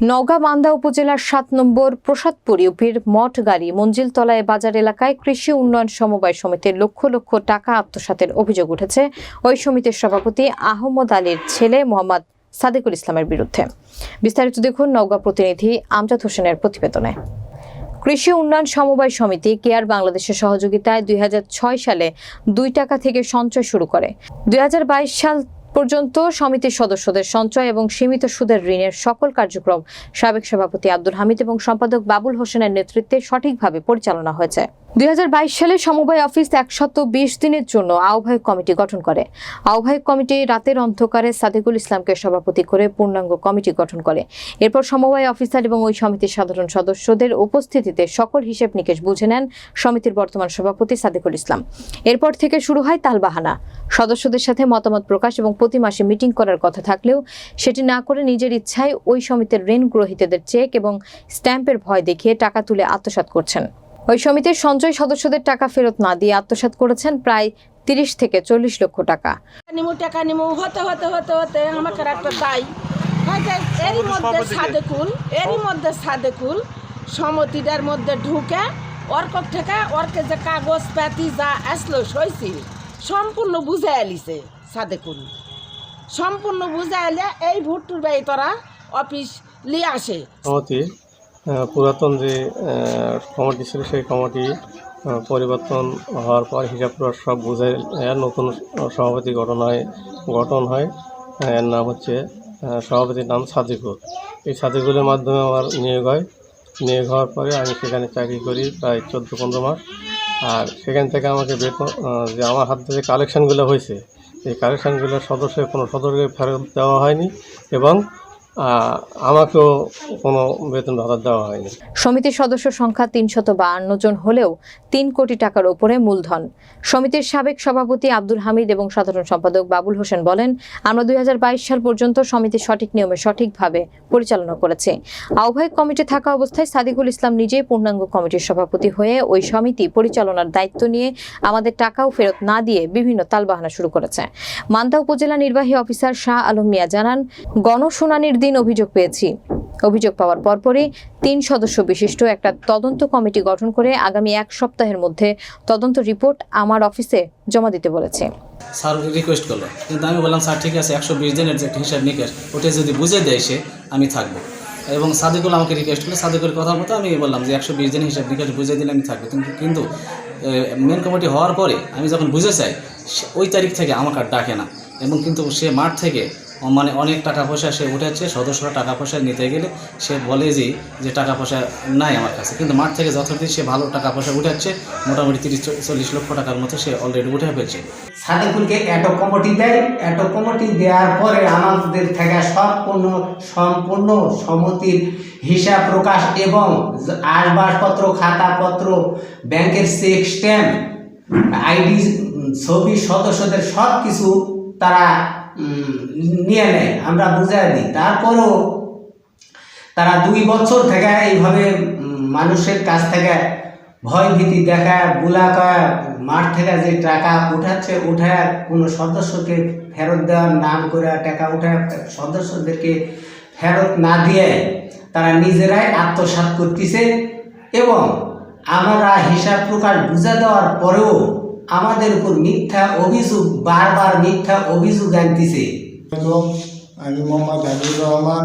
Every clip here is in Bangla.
নওগাঁ মান্দা উপজেলার সাত নম্বর প্রসাদপুর ইউপির মঠগাড়ি মঞ্জিলতলায় বাজার এলাকায় কৃষি উন্নয়ন সমবায় সমিতির লক্ষ লক্ষ টাকা আত্মসাতের অভিযোগ উঠেছে। ওই সমিতির সভাপতি আহমদ আলীর ছেলে মোহাম্মদ সাদেকুল ইসলামের বিরুদ্ধে। বিস্তারিত দেখুন নওগাঁ প্রতিনিধি আমজাদ হোসেনের প্রতিবেদনে। কৃষি উন্নয়ন সমবায় সমিতি কেয়ার বাংলাদেশের সহযোগিতায় দুই হাজার ছয় সালে দুই টাকা থেকে সঞ্চয় শুরু করে। দুই হাজার বাইশ সাল পর্যন্ত সমিতির সদস্যদের সঞ্চয় এবং সীমিত সুদের ঋণের সকল কার্যক্রম সাবেক সভাপতি আব্দুল হামিদ এবং সম্পাদক বাবুল হোসেনের নেতৃত্বে সঠিকভাবে পরিচালনা হয়েছে। দুই হাজার বাইশ সালে সমবায় অফিস একশত বিশ দিনের জন্য আহ্বায়ক কমিটি গঠন করে। আহ্বায়ক কমিটি রাতের অন্ধকারে সাদিকুল ইসলামকে সভাপতি করে পূর্ণাঙ্গ কমিটি গঠন করে। এরপর সমবায় অফিসার এবং ওই সমিতির সাধারণ সদস্যদের উপস্থিতিতে সকল হিসেব নিকেশ বুঝে নেন সমিতির বর্তমান সভাপতি সাদেকুল ইসলাম। এরপর থেকে শুরু হয় তালবাহানা। সদস্যদের সাথে মতামত প্রকাশ এবং প্রতি মাসে মিটিং করার কথা থাকলেও সেটি না করে নিজের ইচ্ছায় ওই সমিতির ঋণ গ্রহীতাদের চেক এবং স্ট্যাম্পের ভয় দেখিয়ে টাকা তুলে আত্মসাৎ করছেন। ওই সমিতির সঞ্চয় সদস্যদের টাকা ফেরত না দিয়ে আত্মসাৎ করেছেন প্রায় তিরিশ থেকে চল্লিশ লক্ষ টাকা। নিমু টাকা নিমু হতে হতে হতে হতে আমাকে একটা দায়। এরই মধ্যে সাদেকুল এরই মধ্যে সাদেকুল সমতিটার মধ্যে ঢুকে অর্ক থেকে অর্কে যে কাগজ পাতি যা আসলো সইছিল সম্পূর্ণ বুঝে আলিছে সাদেকুল সম্পূর্ণ বুঝে আলে এই ভুট্টুর বাই তোরা অফিস লিয়ে আসে। পুরাতন যে কমিটি ছিল সেই কমিটি পরিবর্তন হওয়ার পর হিসাব সব বুঝে নতুন সভাপতি গঠন হয়। গঠন হয় এর নাম হচ্ছে সভাপতির নাম সাদিকুল। এই সাদিকুলের মাধ্যমে আমার নিয়োগ হয়। নিয়োগ হওয়ার পরে আমি সেখানে চাকরি করি প্রায় চোদ্দ পনেরো মাস। আর সেখান থেকে আমাকে বেতন যে আমার হাত যে কালেকশানগুলো হয়েছে, এই কালেকশানগুলোর সদস্যের কোনো সদস্যকে ফেরত দেওয়া হয়নি এবং আমাকেও কোনো বেতন ভাতা দেওয়া হয়নি। সমিতির সদস্য সংখ্যা তিনশত বাহান্ন জন হলেও তিন কোটি টাকার ওপরে মূলধন। সমিতির সাবেক সভাপতি আব্দুল হামিদ এবং সাধারণ সম্পাদক বাবুল হোসেন বলেন, আমরা দুই সাল পর্যন্ত সমিতি সঠিক নিয়মে সঠিকভাবে পরিচালনা করেছে। আহ্বায়ক কমিটি থাকা অবস্থায় সাদিকুল ইসলাম নিজেই পূর্ণাঙ্গ কমিটির সভাপতি হয়ে ওই সমিতি পরিচালনার দায়িত্ব নিয়ে আমাদের টাকাও ফেরত না দিয়ে বিভিন্ন তালবাহানা শুরু করেছে। মান্দা উপজেলা নির্বাহী অফিসার শাহ আলম মিয়া জানান, গণশুনানির দিন অভিযোগ পেয়েছি। অভিযোগ পাওয়ার পরপরই তিন সদস্য বিশিষ্ট একটা তদন্ত কমিটি গঠন করে আগামী এক সপ্তাহের মধ্যে তদন্ত রিপোর্ট আমার অফিসে জমা দিতে বলেছে। স্যার রিকোয়েস্ট করল। কিন্তু আমি বললাম, স্যার, ঠিক আছে, একশো বিশ দিনের যে হিসাব নিকেশ, ওটা যদি বুঝে দেয় সে, আমি থাকব। এবং সাদিকুল আমাকে রিকোয়েস্ট করল সাদিকুল কথা মতো আমি বললাম যে, একশো বিশ দিনের হিসাব নিকেশ বুঝে দিলে আমি থাকব। কিন্তু কিন্তু মেন কমিটি হওয়ার পরে আমি যখন বুঝে চাই ওই তারিখ থেকে আমাকে আর ডাকে না। এবং কিন্তু সে মাঠ থেকে মানে অনেক টাকা পয়সা সে উঠাচ্ছে সদস্যরা টাকা পয়সা নিতে গেলে সে বলে যে যে টাকা পয়সা নাই আমার কাছে। কিন্তু মাঠ থেকে যথারীতি সে ভালো টাকা পয়সা উঠাচ্ছে, মোটামুটি তিরিশ চল্লিশ লক্ষ টাকার মতো সে অলরেডি উঠে ফেলছে। সাদেকুলকে অ্যাটো কমিটি দেয়। অ্যাটো কমিটি দেওয়ার পরে আমাদের থেকে সম্পূর্ণ সম্পূর্ণ সম্মতির হিসাব প্রকাশ এবং আসবাবপত্র, খাতাপত্র, ব্যাংকের চেক স্ট্যাম্প, আইডি, ছবি সদস্যদের সব কিছু তারা নিয়ে নেয়, আমরা বুঝাই দিই। তারপরও তারা দুই বছর থেকে এইভাবে মানুষের কাছ থেকে ভয় ভীতি দেখা বুলাকা মাঠ থেকে যে টাকা উঠাচ্ছে, উঠায় কোনো সদস্যকে ফেরত দেওয়ার নাম করে টাকা উঠায়, সদস্যদেরকে ফেরত না দিয়ে তারা নিজেরাই আত্মসাৎ করতেছে এবং আমরা হিসাব প্রকাশ বুঝা দেওয়ার পরেও আমাদের উপর মিথ্যা অভিযোগ, বারবার মিথ্যা অভিযোগ আনতেছে। আমি মোহাম্মদ হাবিবুর রহমান,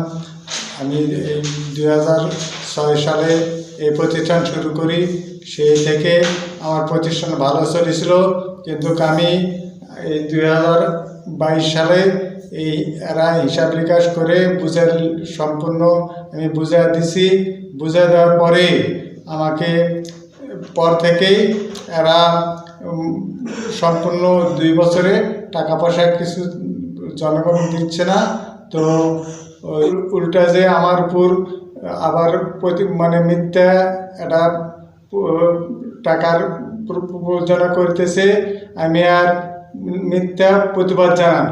আমি দুই সালে এই প্রতিষ্ঠান শুরু করি। সেই থেকে আমার প্রতিষ্ঠান ভালো চলেছিল। কিন্তু আমি এই দুই হাজার বাইশ সালে এই এরা হিসাব নিকাশ করে বুঝে সম্পূর্ণ আমি বুঝা দিছি। বুঝা দেওয়ার পরে আমাকে, পর থেকেই এরা সম্পূর্ণ দুই বছরে টাকা পয়সা কিছু জনগণ দিচ্ছে না। তো উল্টা যে আমার উপর আবার প্রতি মানে মিথ্যা এটা টাকার প্র- প্রযোজনা করতেছে, আমি আর মিথ্যা প্রতিবাদ জানান